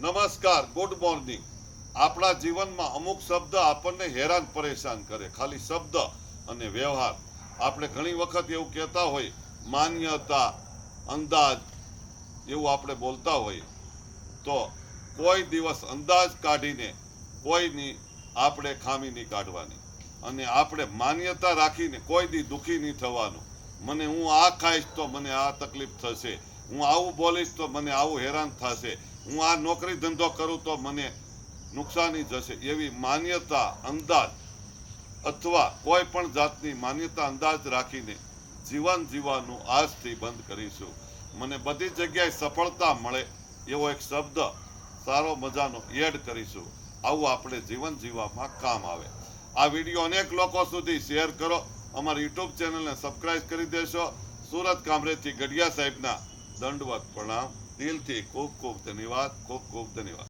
નમસ્કાર, good morning. આપણા જીવનમાં અમુક શબ્દ આપણને હેરાન, પરેશાન કરે. ખાલી શબ્દ અને વ્યવહાર. આપણે ઘણી વખત એવું કહેતા હોય માન્યતા, અંદાજ, એવું આપણે બોલતા હોઈએ. તો કોઈ દિવસ અંદાજ કાઢીને કોઈની આપણે ખામી નહીં કાઢવાની. અને આપણે માન્યતા રાખીને કોઈ દી દુઃખી નહીં થવાનું. મને હું આ ખાઈશ તો મને આ તકલીફ થશે. હું આવું બોલીશ તો મને આવું હેરાન થશે. હું આ નોકરી ધંધો કરું તો મને નુકસાની જશે. એવી માન્યતા, અંદાજ અથવા કોઈ પણ જાતની માન્યતા, અંદાજ રાખીને જીવન જીવવાનું આજથી બંધ કરીશું. મને બધી જગ્યાએ સફળતા મળે એવો એક શબ્દ સારો મજાનો એડ કરીશું. આવું આપણે જીવન જીવવામાં કામ આવે. આ વીડિયો અનેક લોકો સુધી શેર કરો. અમારી યુટ્યુબ ચેનલને સબસ્ક્રાઇબ કરી દેશો. સુરત કામરેજથી ગઢિયા સાહેબના દંડવત પ્રણામ. દિલથી ખૂબ ખૂબ ધન્યવાદ ખૂબ ખૂબ ધન્યવાદ.